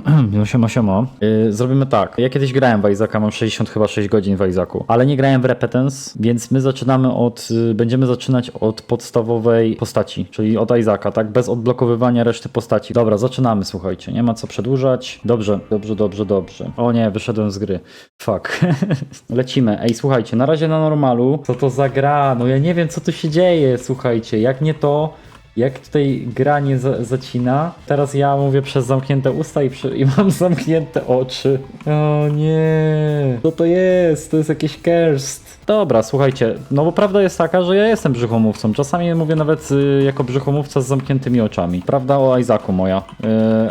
No siema, siema. Yy, zrobimy tak. Ja kiedyś grałem w Isaaca, mam 60 chyba 6 godzin w Isaacu, ale nie grałem w Repetence, więc my zaczynamy od, yy, będziemy zaczynać od podstawowej postaci, czyli od Isaaca, tak? Bez odblokowywania reszty postaci. Dobra, zaczynamy, słuchajcie, nie ma co przedłużać. Dobrze, dobrze, dobrze, dobrze. O nie, wyszedłem z gry. Fuck. Lecimy. Ej, słuchajcie, na razie na normalu. Co to za gra? No ja nie wiem, co tu się dzieje, słuchajcie. Jak nie to, jak tutaj gra nie za zacina, teraz ja mówię przez zamknięte usta i, i mam zamknięte oczy. O nie, co to jest? To jest jakiś cursed. Dobra, słuchajcie, no bo prawda jest taka, że ja jestem brzuchomówcą. Czasami mówię nawet y, jako brzuchomówca z zamkniętymi oczami. Prawda o Isaacu moja.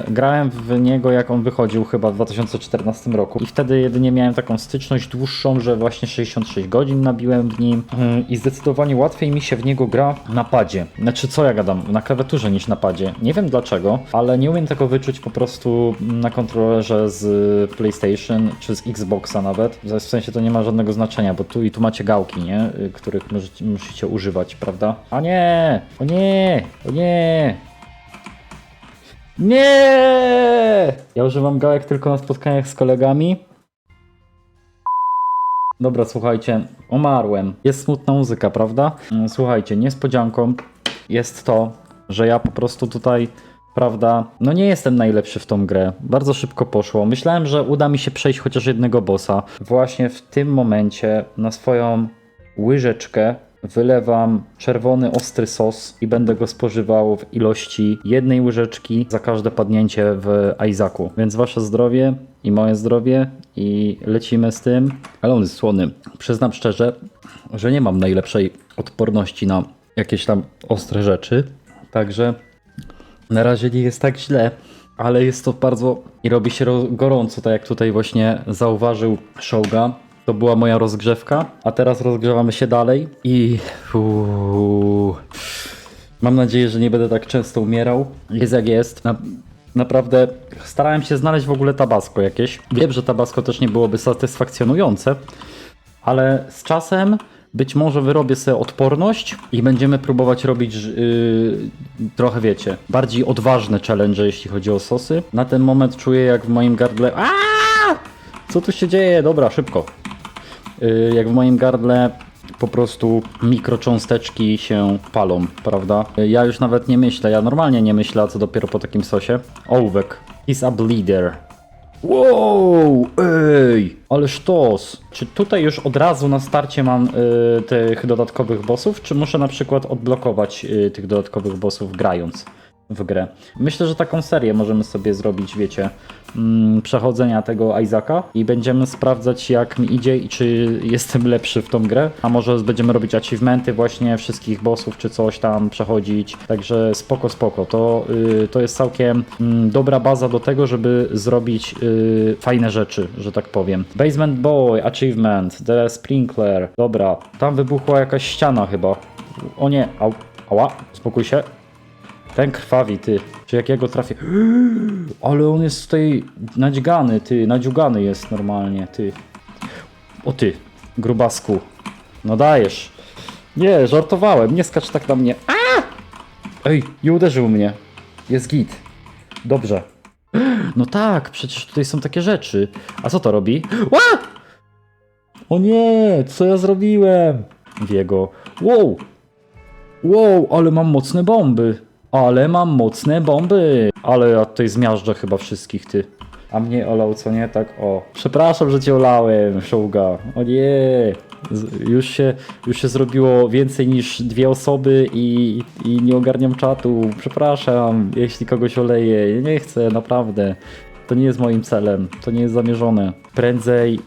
Y, grałem w niego jak on wychodził chyba w 2014 roku i wtedy jedynie miałem taką styczność dłuższą, że właśnie 66 godzin nabiłem w nim y, i zdecydowanie łatwiej mi się w niego gra na padzie. Znaczy co ja gadam, na klawiaturze niż na padzie. Nie wiem dlaczego, ale nie umiem tego wyczuć po prostu na kontrolerze z PlayStation czy z Xboxa nawet. W sensie to nie ma żadnego znaczenia, bo tu i tu macie gałki, nie? Y, Których możecie, musicie używać, prawda? A nie! O nie! O nie! Nie! Ja używam gałek tylko na spotkaniach z kolegami. Dobra, słuchajcie, umarłem. Jest smutna muzyka, prawda? Mm, Słuchajcie, niespodzianką jest to, że ja po prostu tutaj, prawda, no nie jestem najlepszy w tą grę. Bardzo szybko poszło. Myślałem, że uda mi się przejść chociaż jednego bossa. Właśnie w tym momencie na swoją łyżeczkę wylewam czerwony ostry sos i będę go spożywał w ilości jednej łyżeczki za każde padnięcie w Isaacu. Więc wasze zdrowie i moje zdrowie i lecimy z tym. Ale on jest słony. Przyznam szczerze, że nie mam najlepszej odporności na jakieś tam ostre rzeczy. Także na razie nie jest tak źle, ale jest to bardzo i robi się gorąco, tak jak tutaj właśnie zauważył Shoga. To była moja rozgrzewka, a teraz rozgrzewamy się dalej i uuu, mam nadzieję, że nie będę tak często umierał. Jest jak jest. Na, naprawdę starałem się znaleźć w ogóle tabasco jakieś. Wiem, że tabasco też nie byłoby satysfakcjonujące, ale z czasem być może wyrobię sobie odporność i będziemy próbować robić yy, trochę, wiecie, bardziej odważne challenge, jeśli chodzi o sosy. Na ten moment czuję, jak w moim gardle. A! Co tu się dzieje? Dobra, szybko. Yy, jak w moim gardle po prostu mikrocząsteczki się palą, prawda? Yy, Ja już nawet nie myślę, ja normalnie nie myślę, a co dopiero po takim sosie. Ołówek. He's a bleeder. Wow, ej, ale sztos. Czy tutaj już od razu na starcie mam y, tych dodatkowych bossów, czy muszę na przykład odblokować y, tych dodatkowych bossów grając w grę? Myślę, że taką serię możemy sobie zrobić, wiecie, mm, przechodzenia tego Isaaca i będziemy sprawdzać jak mi idzie i czy jestem lepszy w tą grę, a może będziemy robić achievementy właśnie wszystkich bossów, czy coś tam przechodzić, także spoko, spoko. To, y, to jest całkiem mm, dobra baza do tego, żeby zrobić y, fajne rzeczy, że tak powiem. Basement Boy, achievement, The Sprinkler, dobra, tam wybuchła jakaś ściana chyba. O nie, au, ała, spokój się. Ten krwawi, ty. Czy jak ja go trafię? Ale on jest tutaj nadźgany, ty. Nadziugany jest normalnie, ty. O ty, grubasku. No dajesz. Nie, żartowałem. Nie skacz tak na mnie. A! Ej, nie uderzył mnie. Jest git. Dobrze. No tak, przecież tutaj są takie rzeczy. A co to robi? Ła! O nie, co ja zrobiłem? Wiego. Wow, Wow, ale mam mocne bomby. Ale mam mocne bomby. Ale ja tutaj zmiażdżę chyba wszystkich, ty. A mnie olał, co nie? Tak, o. Przepraszam, że cię olałem, Shoga. O nie. Już, się, już się zrobiło więcej niż dwie osoby i, i nie ogarniam czatu. Przepraszam, jeśli kogoś oleję. Nie chcę, naprawdę. To nie jest moim celem. To nie jest zamierzone. Prędzej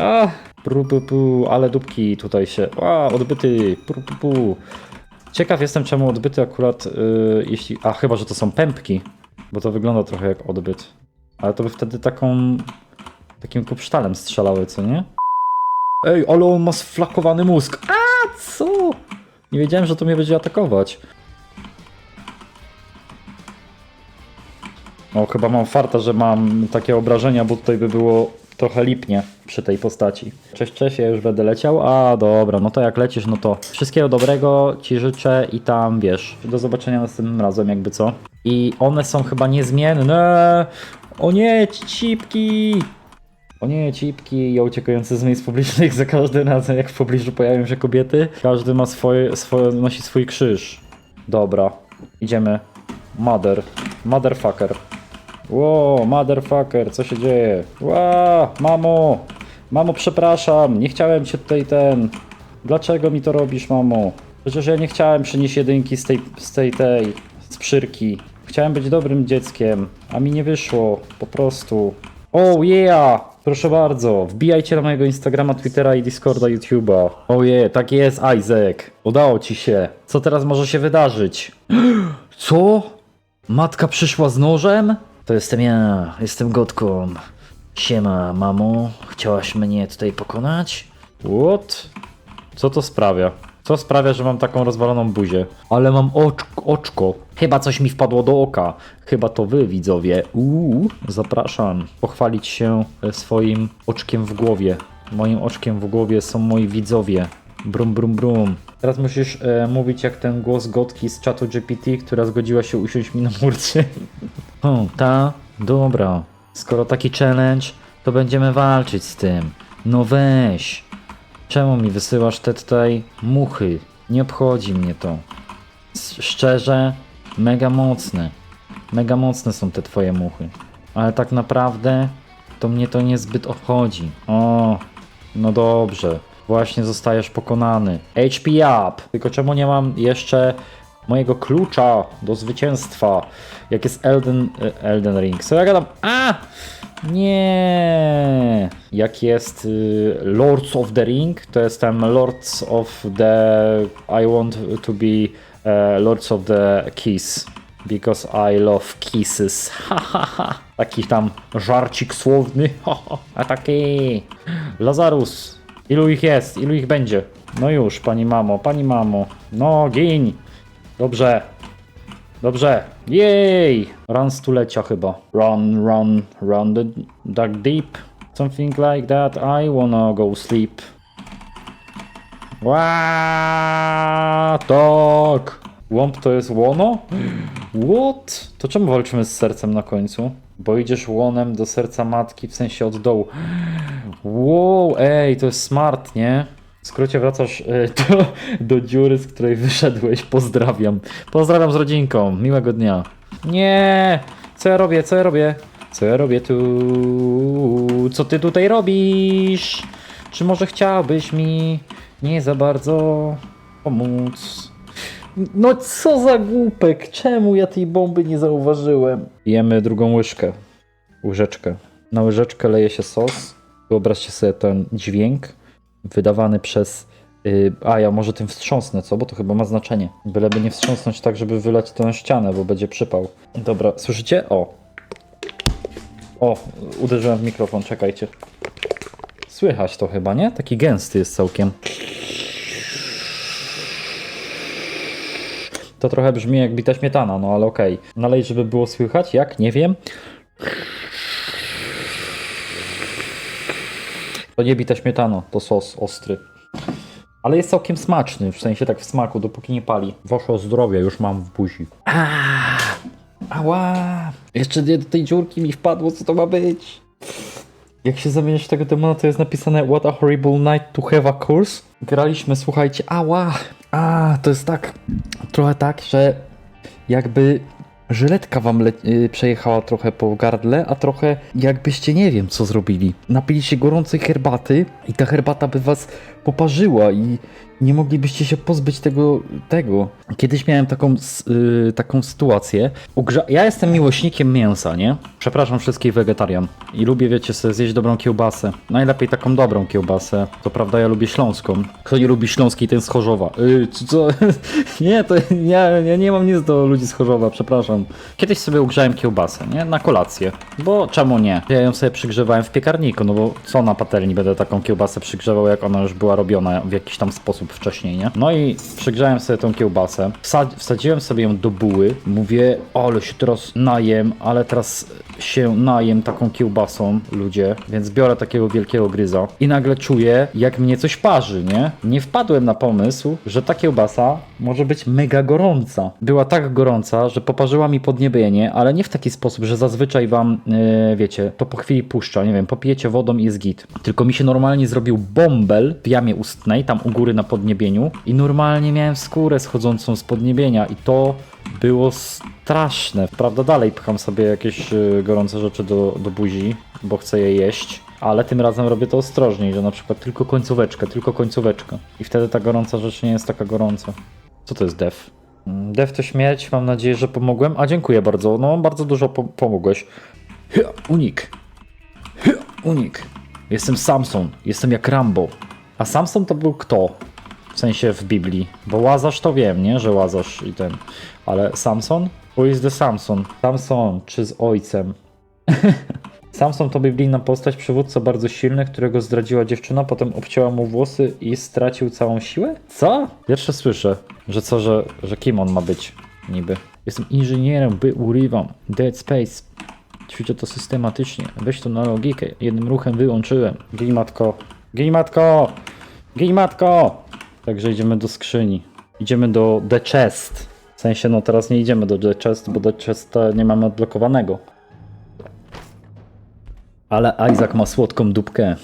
a, pru, pu, pu, ale dupki tutaj się. A, odbyty. Pru, pu, pu. Ciekaw jestem, czemu odbyty akurat. Yy, jeśli. A, chyba, że to są pępki. Bo to wygląda trochę jak odbyt. Ale to by wtedy taką. Takim kupsztalem strzelały, co nie? Ej, ale on ma sflakowany mózg. A, co? Nie wiedziałem, że to mnie będzie atakować. O, chyba mam farta, że mam takie obrażenia, bo tutaj by było trochę lipnie. przy tej postaci. Cześć, cześć, ja już będę leciał. A, dobra, no to jak lecisz, no to wszystkiego dobrego ci życzę i tam, wiesz, do zobaczenia następnym razem, jakby co. I one są chyba niezmienne. O nie, cipki! O nie, cipki, ja uciekający z miejsc publicznych za każdym razem, jak w pobliżu pojawią się kobiety. Każdy ma swoje, swoje nosi swój krzyż. Dobra, idziemy. Mother. Motherfucker. Ło, motherfucker, co się dzieje? Ła, mamo! Mamo, przepraszam, nie chciałem cię tutaj ten... Dlaczego mi to robisz, mamo? Przecież ja nie chciałem przynieść jedynki z tej, z tej, tej, z przyrki. Chciałem być dobrym dzieckiem, a mi nie wyszło, po prostu. Oh yeah! Proszę bardzo, wbijajcie na mojego Instagrama, Twittera i Discorda, YouTube'a. Oh yeah, tak jest, Isaac. Udało ci się. Co teraz może się wydarzyć? Co? Matka przyszła z nożem? To jestem ja, jestem Gotką. Siema, mamo. Chciałaś mnie tutaj pokonać? What? Co to sprawia? Co sprawia, że mam taką rozwaloną buzię? Ale mam oczko, oczko. Chyba coś mi wpadło do oka. Chyba to wy, widzowie. Uuu, zapraszam. Pochwalić się e, swoim oczkiem w głowie. Moim oczkiem w głowie są moi widzowie. Brum, brum, brum. Teraz musisz e, mówić jak ten głos gotki z czatu GPT, która zgodziła się usiąść mi na murcie. O, ta? Dobra. Skoro taki challenge, to będziemy walczyć z tym. No weź. Czemu mi wysyłasz te tutaj muchy? Nie obchodzi mnie to. Szczerze, mega mocne. Mega mocne są te twoje muchy. Ale tak naprawdę to mnie to niezbyt obchodzi. O, no dobrze. Właśnie zostajesz pokonany. HP up! Tylko czemu nie mam jeszcze mojego klucza do zwycięstwa? Jak jest Elden, e, Elden Ring. Co ja gadam? A! Nie. Jak jest y, Lords of the Ring, to jestem Lords of the. I want to be uh, Lords of the Kiss. Because I love kisses. Ha. Taki tam żarcik słowny. A taki. Lazarus. Ilu ich jest? Ilu ich będzie? No już, pani mamo, pani mamo. No, gin. Dobrze. Dobrze. Jej! Run stulecia chyba. Run, run, run the dark deep. Something like that. I wanna go sleep. Ła, tak. Łąb to jest łono? What? To czemu walczymy z sercem na końcu? Bo idziesz łonem do serca matki, w sensie od dołu. Wow, ej, to jest smart, nie? W skrócie wracasz e, do, do dziury, z której wyszedłeś. Pozdrawiam. Pozdrawiam z rodzinką. Miłego dnia. Nie! Co ja robię? Co ja robię? Co ja robię tu? Co ty tutaj robisz? Czy może chciałbyś mi nie za bardzo pomóc? No co za głupek! Czemu ja tej bomby nie zauważyłem? Jemy drugą łyżkę. Łyżeczkę. Na łyżeczkę leje się sos. Wyobraźcie sobie ten dźwięk wydawany przez. Yy, a ja może tym wstrząsnę, co? Bo to chyba ma znaczenie. Byleby nie wstrząsnąć tak, żeby wylać to na ścianę, bo będzie przypał. Dobra, słyszycie? O. O, uderzyłem w mikrofon, czekajcie. Słychać to chyba, nie? Taki gęsty jest całkiem. To trochę brzmi jak bita śmietana, no ale okej. Nalej, żeby było słychać? Jak? Nie wiem. To nie bita śmietana, to sos ostry. Ale jest całkiem smaczny, w sensie tak w smaku, dopóki nie pali. Wasze zdrowie już mam w buzi. Aaaa! Ała! Jeszcze do tej dziurki mi wpadło, co to ma być? Jak się zamieniać w tego demona, to jest napisane What a horrible night to have a course. Graliśmy, słuchajcie, ała! A, to jest tak, trochę tak, że jakby żyletka wam y, przejechała trochę po gardle, a trochę jakbyście nie wiem co zrobili. Napili się gorącej herbaty i ta herbata by was poparzyła i nie moglibyście się pozbyć tego. tego. Kiedyś miałem taką, s- y, taką sytuację. Ugrza- ja jestem miłośnikiem mięsa, nie? Przepraszam wszystkich wegetarian. I lubię, wiecie, sobie zjeść dobrą kiełbasę. Najlepiej taką dobrą kiełbasę. To prawda, ja lubię śląską. Kto nie lubi śląskiej, ten z Chorzowa. Yy, co? nie, to ja, ja nie mam nic do ludzi z Chorzowa, przepraszam. Kiedyś sobie ugrzałem kiełbasę, nie? Na kolację. Bo czemu nie? Ja ją sobie przygrzewałem w piekarniku, no bo co na patelni będę taką kiełbasę przygrzewał, jak ona już była robiona w jakiś tam sposób wcześniej, nie? No i przygrzałem sobie tą kiełbasę, wsad- wsadziłem sobie ją do buły, mówię, ale się teraz najem, ale teraz się najem taką kiełbasą, ludzie, więc biorę takiego wielkiego gryza i nagle czuję, jak mnie coś parzy, nie? Nie wpadłem na pomysł, że ta kiełbasa może być mega gorąca. Była tak gorąca, że poparzyła mi podniebienie, ale nie w taki sposób, że zazwyczaj wam, yy, wiecie, to po chwili puszcza, nie wiem, popijecie wodą i jest git. Tylko mi się normalnie zrobił bąbel w jamie ustnej, tam u góry na podniebieniu i normalnie miałem skórę schodzącą z podniebienia i to było straszne. Prawda, dalej pcham sobie jakieś y, gorące rzeczy do, do buzi, bo chcę je jeść. Ale tym razem robię to ostrożniej, że na przykład tylko końcóweczkę, tylko końcóweczkę. I wtedy ta gorąca rzecz nie jest taka gorąca. Co to jest def? Mm, Def to śmierć, mam nadzieję, że pomogłem. A dziękuję bardzo, no bardzo dużo po pomogłeś. Hy, Unik. Hy, Unik. Jestem Samson, jestem jak Rambo. A Samson to był kto? W sensie w Biblii. Bo Łazarz to wiem, nie? Że Łazarz i ten. Ale Samson? Who is the Samson? Samson, czy z ojcem? Samson to biblijna postać, przywódca bardzo silny, którego zdradziła dziewczyna, potem obcięła mu włosy i stracił całą siłę? Co? Pierwsze słyszę, że co, że, że kim on ma być niby. Jestem inżynierem, by urywam. Dead Space. Ćwiczę to systematycznie. Weź to na logikę. Jednym ruchem wyłączyłem. Gij matko. Gij matko! Gij matko! Także idziemy do skrzyni. Idziemy do The Chest. W sensie, no teraz nie idziemy do The Chest, bo The Chest nie mamy odblokowanego. Ale Isaac ma słodką dupkę.